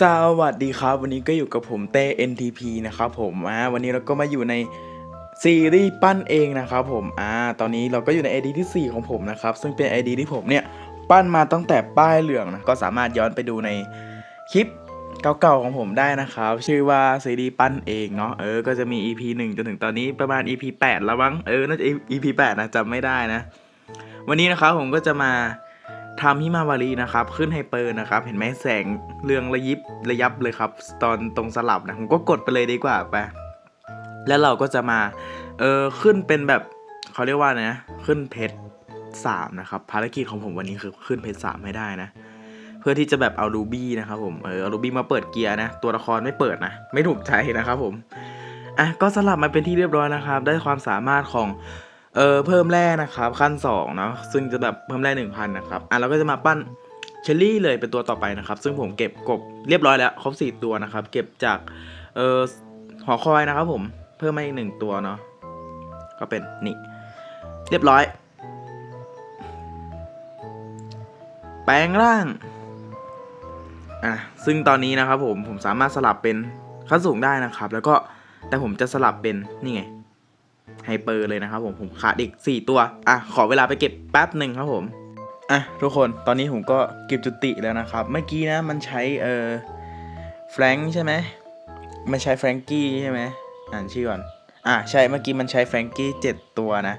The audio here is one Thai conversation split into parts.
สวัสดีครับ วันนี้ก็อยู่กับผมเต้ NTP นะครับผมอ่าวันนี้เราก็มาอยู่ในซีรีส์ปั้นเองนะครับผมอ่าตอนนี้เราก็อยู่ใน ID ที่ 4 ของผมนะครับ ซึ่งเป็น ID ที่ผมเนี่ย ปั้นมาตั้งแต่ป้ายเหลืองนะก็สามารถย้อนไปดูในคลิปเก่าๆของผมได้นะครับ ชื่อว่าซีรีส์ปั้นเองเนาะเออก็จะมี EP 1 จนถึงตอนนี้ประมาณ EP 8 แล้วมั้งเออน่าจะ EP 8 นะจำไม่ได้นะ วันนี้นะครับผมก็จะมา ทำฮิมาวารีนะครับ ขึ้นไฮเปอร์นะครับ เห็นไหมแสงเรืองระยิบระยับเลยครับ ตอนตรงสลับนะ ผมก็กดไปเลยดีกว่าไป แล้วเราก็จะมา เออขึ้นเป็นแบบเขาเรียกว่าไงนะ ขึ้นเพชรสามนะครับ ภารกิจของผมวันนี้คือขึ้นเพชรสามให้ได้นะ เพื่อที่จะแบบเอารูบี้นะครับผมเออเอารูบี้มาเปิดเกียร์นะ ตัวละครไม่เปิดนะ ไม่ถูกใจนะครับผมอะก็สลับมาเป็นที่เรียบร้อยนะครับ ได้ความสามารถของ เออเพิ่มแร่นะครับขั้น2เนาะซึ่งจะแบบเพิ่มแร่หนึ่งพันนะครับอะเราก็จะมาปั้นเชลลี่เลยเป็นตัวต่อไปนะครับ ซึ่งผมเก็บกบเรียบร้อยแล้วครบสี่ตัวนะครับ เก็บจากเออหอคอยนะครับ ผมเพิ่มมาอีกหนึ่งตัวเนาะก็เป็นนี่เรียบร้อย แปลงร่างอะซึ่งตอนนี้นะครับผมผมสามารถสลับเป็นขั้นสูงได้นะครับ แล้วก็แต่ผมจะสลับเป็นนี่ไง ไฮเปอร์เลยนะครับผมผมขาดอีก 4 ตัว อะ ขอเวลาไปเก็บแป๊บหนึ่งครับผม อะ ทุกคนตอนนี้ผมก็เก็บจุติแล้วนะครับ เมื่อกี้นะมันใช้เออแฟรงค์ใช่ไหมมันใช้แฟรงกี้ใช่ไหมอ่านชื่อก่อน อะใช่เมื่อกี้มันใช้แฟรงกี้เจ็ดตัวนะ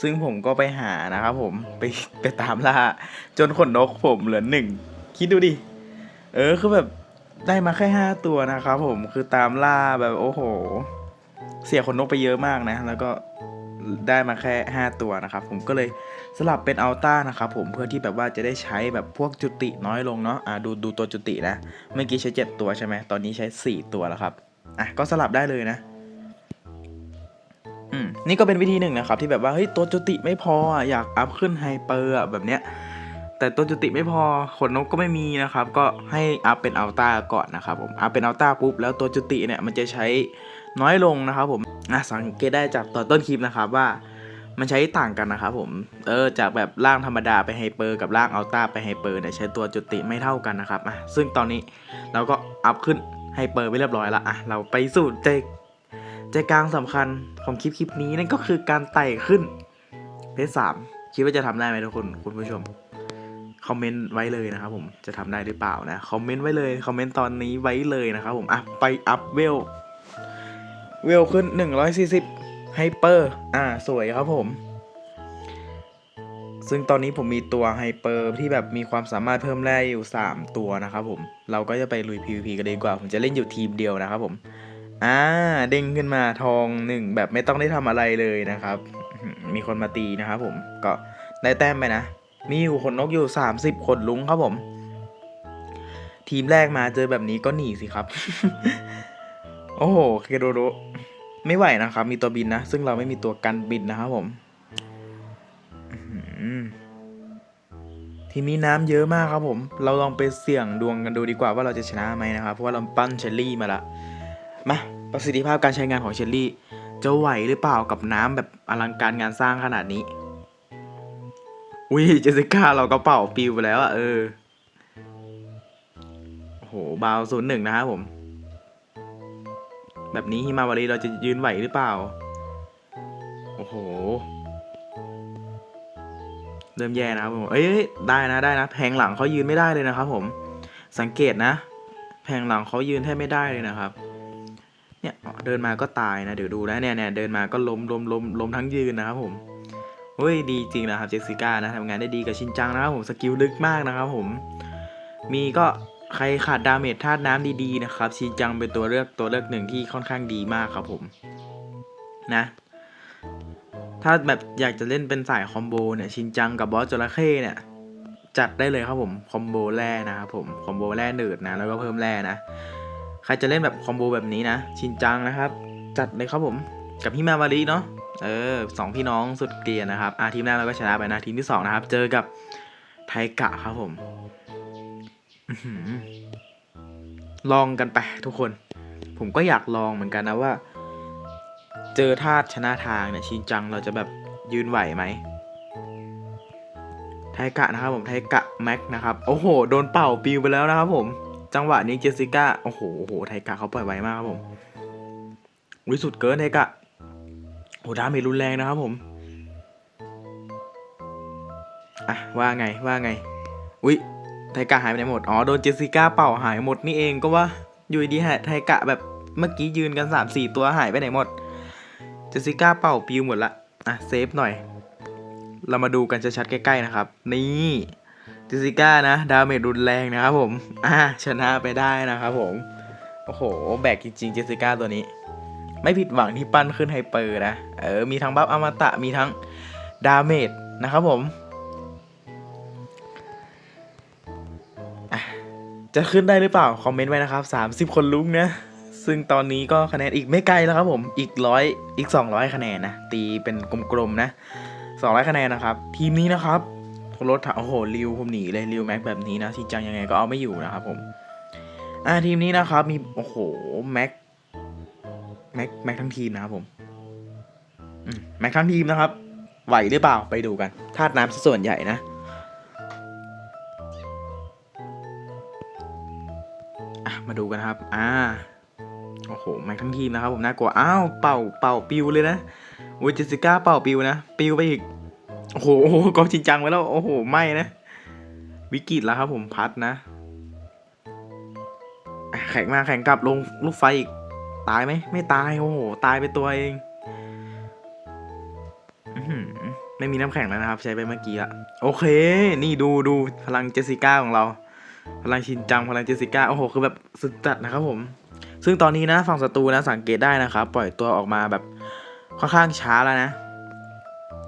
ซึ่งผมก็ไปหานะครับผมไปไปตามล่า จนขนนกผมเหลือหนึ่งคิดดูดิ เออคือแบบได้มาแค่ห้าตัวนะครับผมคือตามล่าแบบโอ้โห เสียขนนกไปเยอะมากนะ แล้วก็ได้มาแค่ห้าตัวนะครับ ผมก็เลยสลับเป็นอัลต้านะครับผมเพื่อที่แบบว่าจะได้ใช้แบบพวกจุติน้อยลงเนาะอะดูดูตัวจุตินะเมื่อกี้ใช้เจ็ดตัวใช่ไหมตอนนี้ใช้สี่ตัวแล้วครับอะก็สลับได้เลยนะอืมนี่ก็เป็นวิธีหนึ่งนะครับ ที่แบบว่าเฮ้ยตัวจุติไม่พออยากอัพขึ้นไฮเปอร์แบบเนี้ยแต่ตัวจุติไม่พอขนนกก็ไม่มีนะครับ ก็ให้อัพเป็นอัลต้าก่อนนะครับผมอัพเป็นอัลต้าปุ๊บแล้วตัวจุติเนี่ยมันจะใช้ น้อยลงนะครับผมอะสังเกตได้จากตอนต้นคลิปนะครับว่ามันใช้ต่างกันนะครับผม เออ จากแบบร่างธรรมดาไปไฮเปอร์กับร่างอัลต้าไปไฮเปอร์เนี่ยใช้ตัวจุติไม่เท่ากันนะครับ อะ ซึ่งตอนนี้เราก็อัพขึ้นไฮเปอร์ไปเรียบร้อยละ อะ เราไปสู่ใจใจกลางสำคัญของคลิปคลิปนี้นั่นก็คือการไต่ขึ้นเพจสามคิดว่าจะทำได้ไหมทุกคนคุณผู้ชม คอมเมนต์ไว้เลยนะครับผม จะทำได้หรือเปล่านะ คอมเมนต์ไว้เลย คอมเมนต์ตอนนี้ไว้เลยนะครับผม อะ ไปอัพเวล เวลขึ้น 140ไฮเปอร์อ่า สวยครับผม ซึ่งตอนนี้ผมมีตัวไฮเปอร์ที่แบบมีความสามารถเพิ่มแร่อยู่ 3 ตัวนะครับผม เราก็จะไปลุย PVP กันดีกว่า ผมจะเล่นอยู่ทีมเดียวนะครับผม อ่า เด้งขึ้นมาทองหนึ่งแบบไม่ต้องได้ทำอะไรเลยนะครับ มีคนมาตีนะครับผม ก็ได้แต้มไปนะ มีอยู่คนนกอยู่ 30คนลุงครับผม ทีมแรกมาเจอแบบนี้ก็หนีสิครับ โอ้โหเคโดโดไม่ไหวนะครับ มีตัวบินนะ ซึ่งเราไม่มีตัวกันบินนะครับผมทีนี้น้ำเยอะมากครับผม เราลองไปเสี่ยงดวงกันดูดีกว่าว่าเราจะชนะไหมนะครับ เพราะว่าเราปั้นเชลลี่มาละ มาประสิทธิภาพการใช้งานของเชลลี่ จะไหวหรือเปล่ากับน้ำแบบอลังการงานสร้างขนาดนี้ อุ้ยเจสสิก้าเรากระเป๋าปิวไปแล้วอะเออ โอ้โหบาวศูนย์หนึ่งนะครับผม แบบนี้ฮิมาวารีเราจะยืนไหวหรือเปล่า โอ้โห เริ่มแย่นะครับผม เอ้ยได้นะได้นะ แผงหลังเขายืนไม่ได้เลยนะครับ ผม สังเกตนะ แผงหลังเขายืนแทบไม่ได้เลยนะครับ เนี่ยเดินมาก็ตายนะเดี๋ยวดูนะเนี่ยเนี่ยเดินมาก็ล้มล้มล้มล้มทั้งยืนนะครับผมเฮ้ยดีจริงนะครับเจสสิก้านะทำงานได้ดีกับชินจังนะครับผมสกิลลึกมากนะครับผม มีก็ ใครขาดดาเมจธาตุน้ำดีๆนะครับชินจังเป็นตัวเลือกตัวเลือกหนึ่งที่ค่อนข้างดีมากครับผมนะถ้าแบบอยากจะเล่นเป็นสายคอมโบเนี่ยชินจังกับบอสจระเข้เนี่ยจัดได้เลยครับผมคอมโบแร่นะครับผมคอมโบแร่หนืดนะแล้วก็เพิ่มแร่นะใครจะเล่นแบบคอมโบแบบนี้นะชินจังนะครับ จัดเลยครับผมกับฮิมาวารีเนาะเออสองพี่น้องสุดเกรียนะครับอะทีมแรกเราก็ชนะไปนะทีมที่สองนะครับเจอกับไทกะครับผม ลองกันไปทุกคน ผมก็อยากลองเหมือนกันนะว่า เจอธาตุชนะทางเนี่ยชินจังเราจะแบบยืนไหวไหมไทกะนะครับผมไทกะแม็กนะครับ โอ้โห โดนเป่าปิวไปแล้วนะครับผม จังหวะนี้เจสสิก้า โอ้โหโอ้โหไทกะเขาปล่อยไวมากครับผมวิสุดเกินไทกะโอ้ดาเมจรุนแรงนะครับผม อะ ว่าไงว่าไง อุ๊ย ไทกะหายไปไหนหมด อ๋อ โดนเจสสิก้าเป่าหายหมดนี่เองก็ว่า อยู่ดีฮะไทกะแบบเมื่อกี้ยืนกันสามสี่ตัวหายไปไหนหมด เจสสิก้าเป่าปิวหมดละ อะ เซฟหน่อย เรามาดูกันชัดๆใกล้ๆนะครับ นี่ เจสสิก้านะ ดาเมจรุนแรงนะครับผม อะชนะไปได้นะครับผม โอ้โห แบกจริงๆ เจสสิก้าตัวนี้ ไม่ผิดหวังที่ปั้นขึ้นไฮเปอร์นะ เออ มีทั้งบัฟอมตะ มีทั้งดาเมจนะครับผม จะขึ้นได้หรือเปล่า คอมเมนต์ไว้นะครับ 30 คนลุกนะ ซึ่งตอนนี้ก็คะแนนอีกไม่ไกลแล้วครับผม อีกร้อยอีก 200 คะแนนนะ ตีเป็นกลมๆนะ 200 คะแนนนะครับ ทีมนี้นะครับรถถโอ้โหริวผมหนีเลยริวแม็กแบบนี้นะชินจังยังไงก็เอาไม่อยู่นะครับผมอ่าทีมนี้นะครับ มีโอ้โหแม็กแม็กแม็กทั้งทีมนะครับผมแม็กทั้งทีมนะครับ ไหวหรือเปล่าไปดูกันธาตุน้ำซะส่วนใหญ่นะ มาดูกันครับ อ่า โอ้โหแม็กทั้งทีมนะครับผมน่ากลัว อ้าว เป่า เป่าปิวเลยนะโอ้ยเจสสิก้าเป่าปิวนะ ปิวไปอีก โอ้โหกองจริงจังไปแล้ว โอ้โห ไม่นะ วิกฤตแล้วครับผมพัดนะ แข่งมาแข่งกลับลงลูกไฟอีก ตายไหม ไม่ตาย โอ้โห ตายไปตัวเอง ไม่มีน้ำแข็งแล้วนะครับ ใช้ไปเมื่อกี้ละ โอเค นี่ดูดูพลังเจสิก้าของเรา พลังชินจังพลังเจสิก้าโอ้โหคือแบบสุดจัดนะครับผม ซึ่งตอนนี้นะฝั่งศัตรูนะสังเกตได้นะครับปล่อยตัวออกมาแบบค่อนข้างช้าแล้วนะ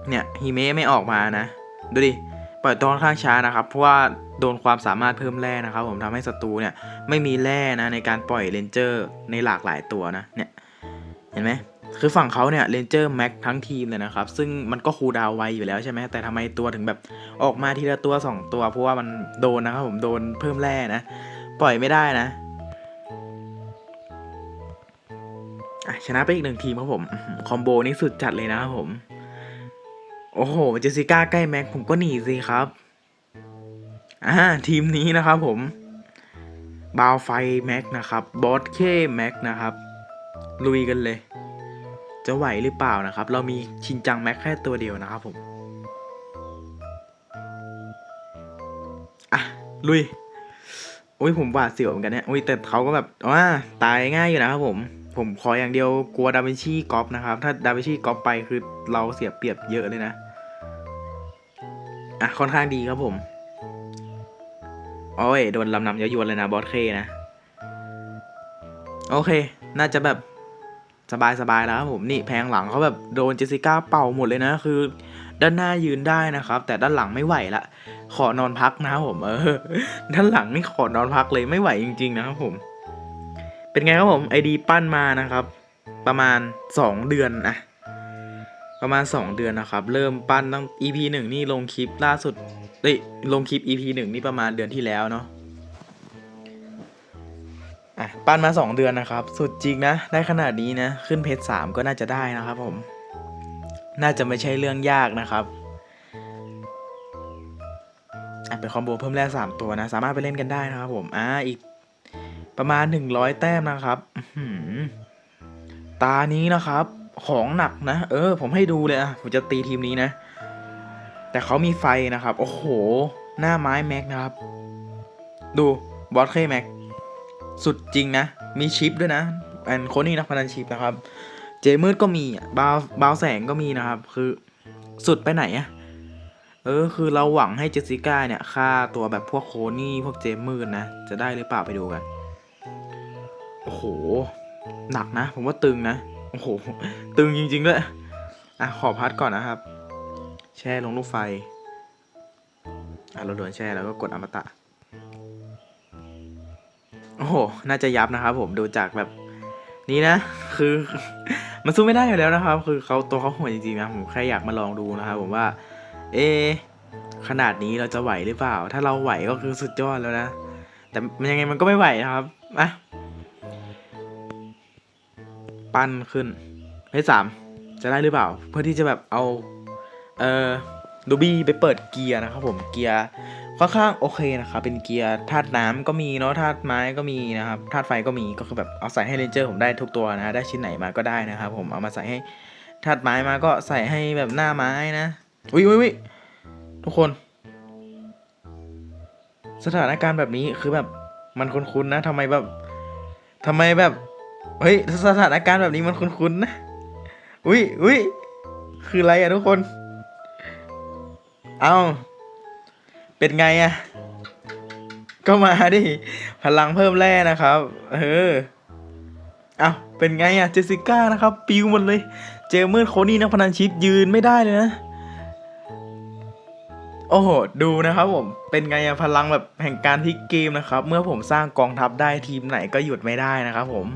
เนี่ยฮิเมะไม่ออกมานะ ดูดิปล่อยตัวค่อนข้างช้านะครับ เพราะว่าโดนความสามารถเพิ่มแร่นะครับ ผมทำให้ศัตรูเนี่ยไม่มีแร่นะในการปล่อยเลนเจอร์ในหลากหลายตัวนะเนี่ยเห็นไหม คือฝั่งเขาเนี่ยเลนเจอร์แม็กทั้งทีมเลยนะครับ ซึ่งมันก็คูดาวไวอยู่แล้วใช่ไหมแต่ทำไมตัวถึงแบบออกมาทีละตัว 2 ตัว เพราะว่ามันโดนนะครับผมโดนเพิ่มแร่นะ ปล่อยไม่ได้นะชนะไปอีกหนึ่งทีมครับผม คอมโบนี้สุดจัดเลยนะครับผม โอ้โห เจสสิก้าใกล้แม็กผมก็หนีสิครับอ่าทีมนี้นะครับผมบาวไฟแม็กนะครับ บอสเคแม็กนะครับ ลุยกันเลย จะไหวหรือเปล่านะครับ เรามีชินจังแม็กแค่ตัวเดียวนะครับผม อะ ลุยอุ้ยผมหวาดเสียวเหมือนกันเนี่ยอุ้ยแต่เขาก็แบบว่าตายง่ายอยู่นะครับผม ผมขออย่างเดียวกลัวดาวินชีกอปนะครับ ถ้าดาวินชีกอปไปคือเราเสียเปรียบเยอะเลยนะ อะค่อนข้างดีครับผมโอ้ยโดนลำนำเยอะยวนเลยนะบอสเคนะ โอเค น่าจะแบบ สบายสบายแล้วครับผมนี่แพงหลังเขาแบบโดนเจสสิก้าเป่าหมดเลยนะคือ ด้านหน้ายืนได้นะครับ แต่ด้านหลังไม่ไหวละ ขอนอนพักนะครับผมเออด้านหลังนี่ขอนอนพักเลยไม่ไหวจริง ๆ นะครับผม เป็นไงครับผมไอดีปั้นมานะครับ ประมาณ 2 เดือนอะประมาณ 2 เดือนนะครับ เริ่มปั้นตั้ง EP หนึ่งนี่ลงคลิปล่าสุดเอ้ยลงคลิป EP หนึ่งนี่ประมาณเดือนที่แล้วเนาะ อะปั้นมา 2 เดือนนะครับ สุดจริงนะ ได้ขนาดนี้นะ ขึ้นเพจสามก็น่าจะได้นะครับผม น่าจะไม่ใช่เรื่องยากนะครับอะเป็นคอมโบเพิ่มแร่สามตัวนะ สามารถไปเล่นกันได้นะครับผม อ่า อีกประมาณ 100 แต้มนะครับอื้อหือตานี้นะครับ ของหนักนะ เออ ผมให้ดูเลยอะ ผมจะตีทีมนี้นะ แต่เขามีไฟนะครับ โอ้โห หน้าไม้แม็กนะครับ ดู บอสเคแม็ก สุดจริงนะ มีชิปด้วยนะแอนโคนี่นักพนันชิปนะครับ เจมืดก็มีบาวบาวแสงก็มีนะครับ คือสุดไปไหนอะเออคือเราหวังให้เจสสิก้าเนี่ยฆ่าตัวแบบพวกโคนี่พวกเจมืดนะ จะได้หรือเปล่าไปดูกัน โอ้โห หนักนะ ผมว่าตึงนะ โอ้โห ตึงจริงๆด้วยอะขอพัดก่อนนะครับ แช่ลงลูกไฟอะเราโดนแช่แล้วก็กดอมตะ โอ้โห น่าจะยับนะครับผมดูจากแบบนี้นะ คือ มันสู้ไม่ได้อยู่แล้วนะครับ คือเขาตัวเขาโหดจริงๆนะผมแค่อยากมาลองดูนะครับผมว่า เอ ขนาดนี้เราจะไหวหรือเปล่า ถ้าเราไหวก็คือสุดยอดแล้วนะ แต่มันยังไงมันก็ไม่ไหวนะครับอะปั้นขึ้นเพชรสามจะได้หรือเปล่า เพื่อที่จะแบบเอา เอ่อดูบี้ไปเปิดเกียร์นะครับผมเกียร์ ค่อนข้างโอเคนะครับ เป็นเกียร์ธาตุน้ำก็มีเนาะธาตุไม้ก็มีนะครับธาตุไฟก็มีก็คือแบบเอาใส่ให้เรนเจอร์ผมได้ทุกตัวนะได้ชิ้นไหนมาก็ได้นะครับผมเอามาใส่ให้ธาตุไม้มาก็ใส่ให้แบบหน้าไม้นะวิวิวิทุกคน สถานการณ์แบบนี้คือแบบมันคุ้นๆนะทำไมแบบทำไมแบบเฮ้ยสถานการณ์แบบนี้มันคุ้นๆนะอุ้ยอุ้ยคืออะไรอะทุกคน เอา เป็นไงอะก็มาดิ พลังเพิ่มแร่นะครับ เออเอาเป็นไงอะเจสิก้านะครับ ปิวหมดเลย เจอมืดโคนี่นักพนันชิปยืนไม่ได้เลยนะ โอ้โห ดูนะครับผม เป็นไงอะพลังแบบแห่งการพลิกเกมนะครับ เมื่อผมสร้างกองทัพได้ทีมไหนก็หยุดไม่ได้นะครับผม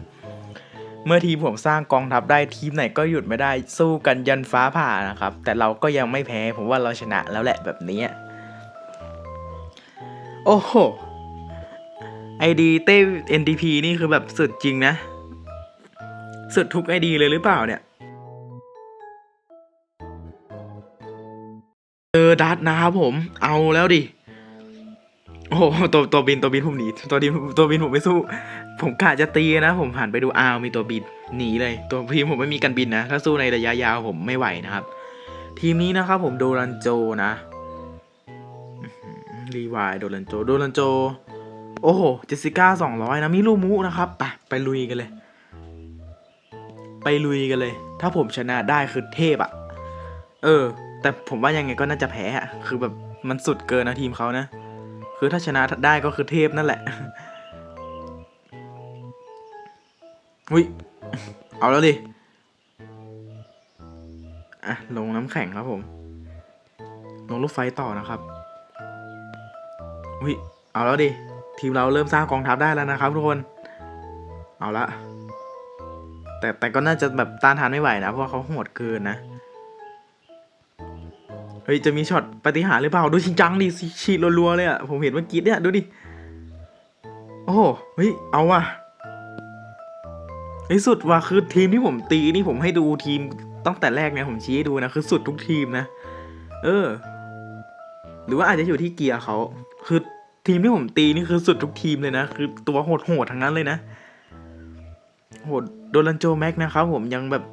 เมื่อทีมผมสร้างกองทัพได้ทีมไหนก็หยุดไม่ได้ สู้กันยันฟ้าผ่านะครับ แต่เราก็ยังไม่แพ้ ผมว่าเราชนะแล้วแหละแบบนี้ โอ้โหไอดีเต้ NDP นี่คือแบบสุดจริงนะ สุดทุกไอดีเลยหรือเปล่าเนี่ยเจอดัตนะครับผม เอาแล้วดิ โอ้โหตัวตัวบินตัวบินผมหนีตัวบินตัวบินผมไม่สู้ ผมกะจะตีนะ ผมหันไปดูอ้าวมีตัวบินหนีเลย ตัวทีมผมไม่มีกันบินนะ ถ้าสู้ในระยะยาวผมไม่ไหวนะครับ ทีมนี้นะครับผมโดรันโจนะ รีวายโดรันโจ โดรันโจ โอ้โหเจสสิก้าสองร้อยนะมิลูมุนะครับ ไป ไปลุยกันเลย ไปลุยกันเลย ถ้าผมชนะได้คือเทพอะเออ แต่ผมว่ายังไงก็น่าจะแพ้อะคือแบบมันสุดเกินนะทีมเขานะ คือถ้าชนะได้ก็คือเทพนั่นแหละอุ้ย เอาแล้วดิ อะ ลงน้ำแข็งครับผม ลงรถไฟต่อนะครับ อุ้ยเอาแล้วดิ ทีมเราเริ่มสร้างกองทัพได้แล้วนะครับทุกคน เอาละ แต่แต่ก็น่าจะแบบต้านทานไม่ไหวนะเพราะเขาโหดเกินนะ เฮ้ยจะมีช็อตปฏิหารหรือเปล่าดูจริงจังดิฉีดรัวๆเลยอะผมเห็นเมื่อกี้เนี่ยดูดิ โอ้โห เฮ้ยเอาว่ะไอ้สุดว่ะคือทีมที่ผมตีนี่ผมให้ดูทีมตั้งแต่แรกเนี่ยผมชี้ให้ดูนะคือสุดทุกทีมนะ เออ หรือว่าอาจจะอยู่ที่เกียร์เขา คือทีมที่ผมตีนี่คือสุดทุกทีมเลยนะ คือตัวโหดๆทั้งนั้นเลยนะ โหดโดนันโจแม็กนะครับผมยังแบบ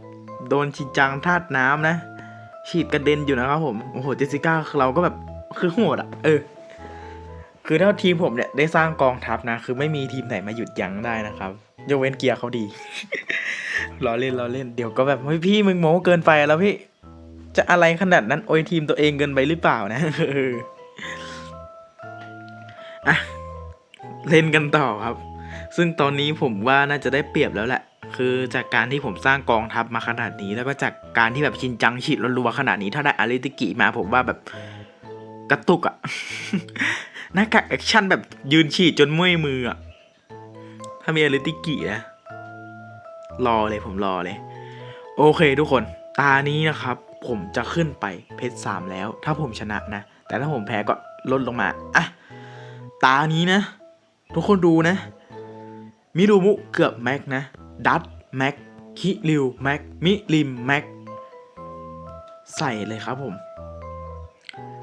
โดนชินจังธาตุน้ำนะ ฉีดกระเด็นอยู่นะครับผม โอ้โหเจสสิก้าเราก็แบบคือโหดอะเออ คือถ้าทีมผมเนี่ยได้สร้างกองทัพนะ คือไม่มีทีมไหนมาหยุดยั้งได้นะครับยกเว้นเกียร์เขาดีล้อเล่นล้อเล่นเดี๋ยวก็แบบเฮ้ยพี่มึงโม้เกินไปแล้วพี่ จะอะไรขนาดนั้นโอยทีมตัวเองเกินไปหรือเปล่านะ อะเล่นกันต่อครับ ซึ่งตอนนี้ผมว่าน่าจะได้เปรียบแล้วแหละ คือจากการที่ผมสร้างกองทัพมาขนาดนี้ แล้วก็จากการที่แบบชินจังฉีดรัวๆขนาดนี้ ถ้าได้อาริติกิมาผมว่าแบบกระตุกอะหน้ากากแอคชั่นแบบยืนฉีดจนเมื่อยมืออะถ้ามีอาริติกินะรอเลยผมรอเลย โอเคทุกคน ตานี้นะครับ ผมจะขึ้นไปเพชรสามแล้ว ถ้าผมชนะนะ แต่ถ้าผมแพ้ก็ลดลงมา อะ ตานี้นะ ทุกคนดูนะ มิรูมุเกือบแม็กนะ ดัตแม็ก คิริวแม็ก มิริมแม็ก ใส่เลยครับผม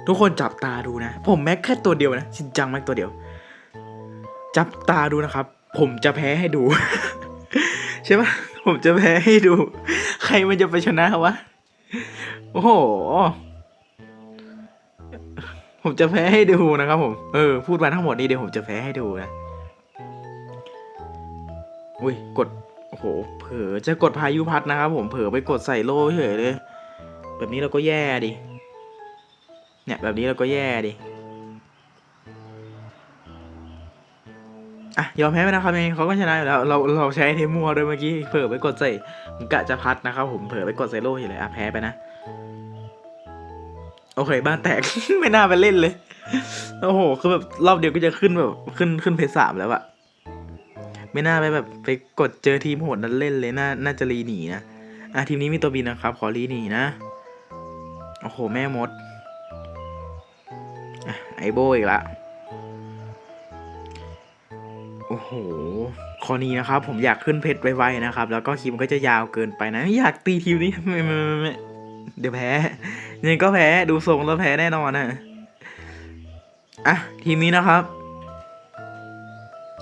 ทุกคนจับตาดูนะ ผมแม็กแค่ตัวเดียวนะชินจังแม็กตัวเดียว จับตาดูนะครับ ผมจะแพ้ให้ดู ใช่ปะผมจะแพ้ให้ดู ใครมันจะไปชนะวะ โอ้โห ผมจะแพ้ให้ดูนะครับผม เออ พูดมาทั้งหมดนี้เดี๋ยวผมจะแพ้ให้ดูนะ อุ้ย กด โอ้โห เผลอจะกดพายุพัดนะครับผม เผลอไปกดใส่โล่เฉยเลย แบบนี้เราก็แย่ดิ เนี่ย แบบนี้เราก็แย่ดิ อะ ยอมแพ้ไปนะครับยังเขาก็ชนะอยู่แล้ว เรา เราใช้เทมัวด้วยเมื่อกี้ เผลอไปกดใส่กะจะพัดนะครับผม เผลอไปกดใส่โล่อยู่เลย อะ แพ้ไปนะ โอเค บ้านแตก ไม่น่าไปเล่นเลย โอ้โห คือแบบรอบเดียวก็จะขึ้นแบบขึ้นขึ้นเพสามแล้วอะไม่น่าไปแบบไปกดเจอทีมโหดนั้นเล่นเลย น่า น่าจะรีหนีนะ อะทีมนี้มีตัวบินนะครับ ขอรีหนีนะ โอ้โห แม่มดอไอโบอีกละ โอ้โหคอนี้นะครับ ผมอยากขึ้นเพชรไวๆนะครับ แล้วก็คลิปมันก็จะยาวเกินไปนะ อยากตีทีมนี้ไม่ไม่ไม่ไม่เดี๋ยวแพ้ ยังก็แพ้ดูทรงแล้วแพ้แน่นอนนะอะทีมนี้นะครับ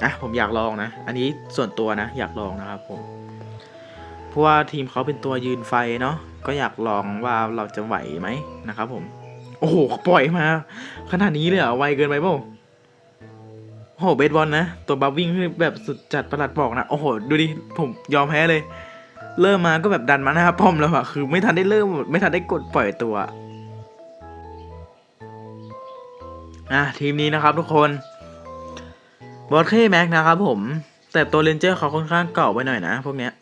อะผมอยากลองนะ อันนี้ส่วนตัวนะ อยากลองนะครับผมเพราะว่าทีมเขาเป็นตัวยืนไฟเนาะก็อยากลองว่าเราจะไหวไหมนะครับ ผม โอ้โหปล่อยมา ขนาดนี้เลยเหรอไวเกินไปเปล่าโอ้โหเบสบอลนะ ตัวบัฟวิ่งแบบสุดจัดประหลัดบอกนะ โอ้โห ดูดิ ผมยอมแพ้เลย เริ่มมาก็แบบดันมาหน้าป้อมแล้วอะคือไม่ทันได้เริ่มไม่ทันได้กดปล่อยตัวอะทีมนี้นะครับทุกคนบอสเคแม็กนะครับผม แต่ตัวเรนเจอร์เขาค่อนข้างเก่าไปหน่อยนะ พวกเนี้ย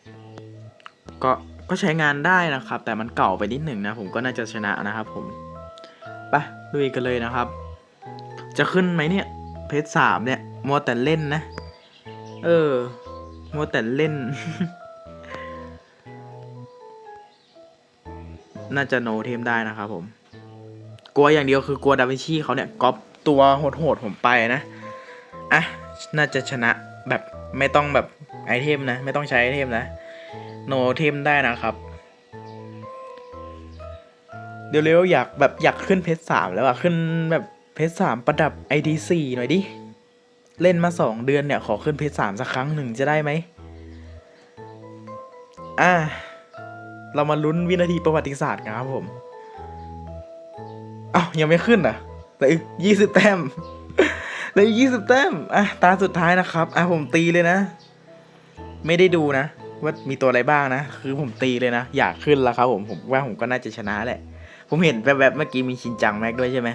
ก็ก็ใช้งานได้นะครับ แต่มันเก่าไปนิดหนึ่งนะ ผมก็น่าจะชนะนะครับผมไปลุยกันเลยนะครับ จะขึ้นไหมเนี่ย เพจสามเนี่ยมัวแต่เล่นนะ เออมัวแต่เล่น น่าจะโนเทมได้นะครับผม กลัวอย่างเดียวคือกลัวดาวินชีเขาเนี่ยก๊อปตัวโหดๆผมไปนะ อะ น่าจะชนะแบบไม่ต้องแบบไอเทมนะ ไม่ต้องใช้ไอเทมนะ โนเทมได้นะครับ เดี๋ยวเร็วๆอยากแบบอยากขึ้นเพชรสามแล้วอะขึ้นแบบเพชรสามประดับไอดีสี่หน่อยดิ เล่นมาสองเดือนเนี่ย ขอขึ้นเพชรสามสักครั้งหนึ่งจะได้ไหมอะ เรามาลุ้นวินาทีประวัติศาสตร์กันครับผมอ้าวยังไม่ขึ้นอะเหลืออีกยี่สิบแต้มเหลืออีกยี่สิบแต้มอะตาสุดท้ายนะครับอะผมตีเลยนะ ไม่ได้ดูนะ ว่ามีตัวอะไรบ้างนะ คือผมตีเลยนะ อยากขึ้นแล้วครับผมผมว่าผมก็น่าจะชนะแหละ ผมเห็นแบบๆเมื่อกี้มีชินจังแม็กด้วยใช่ไหม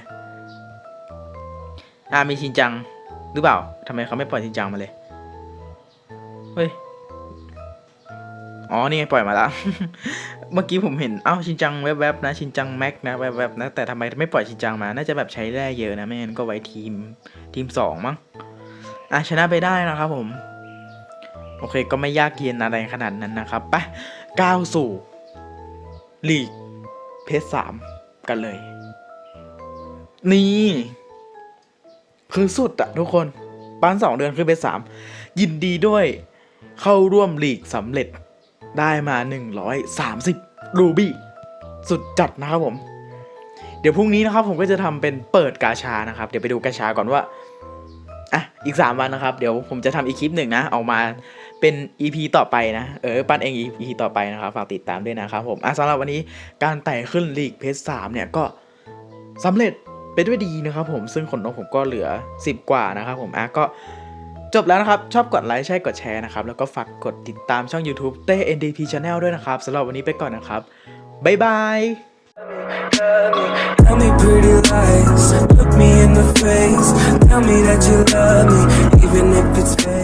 อ่ามีชินจังหรือเปล่าทำไมเขาไม่ปล่อยชินจังมาเลย เฮ้ย อ๋อ นี่ไงปล่อยมาแล้ว เมื่อกี้ผมเห็น เอ้า ชินจังแวบๆนะ ชินจังแม็กนะ แวบๆนะ แต่ทำไมไม่ปล่อยชินจังมา น่าจะแบบใช้แร่เยอะนะ ไม่งั้นก็ไว้ทีม ทีมสองมั้ง อะ ชนะไปได้นะครับผม โอเค ก็ไม่ยากเย็นอะไรขนาดนั้นนะครับ ไปก้าวสู่ลีกเพชรสามกันเลย นี่ คือสุดอะทุกคนป้านสองเดือนคือเพชรสามยินดีด้วยเข้าร่วมลีกสำเร็จ ได้มา 130 รูบี้สุดจัดนะครับผม เดี๋ยวพรุ่งนี้นะครับผมก็จะทำเป็นเปิดกาชานะครับ เดี๋ยวไปดูกาชาก่อนว่าอะอีก 3 วันนะครับ เดี๋ยวผมจะทำอีกคลิปหนึ่งนะออกมาเป็น EP ต่อไปนะ เออ ปั้นเอง EP ต่อไปนะครับ ฝากติดตามด้วยนะครับผมอะสำหรับวันนี้การไต่ขึ้นลีกเพชรสามเนี่ยก็สำเร็จไปด้วยดีนะครับผมซึ่งขนนกผมก็เหลือ 10 กว่านะครับผมอะก็ จบแล้วนะครับ ชอบกดไลค์ใช่กดแชร์นะครับ แล้วก็ฝากกดติดตามช่อง YouTube เต้ NDP Channel ด้วยนะครับสำหรับวันนี้ไปก่อนนะครับ บ๊ายบาย Tell me pretty lies, look me in the face. Tell me that you love me, even if it's fake.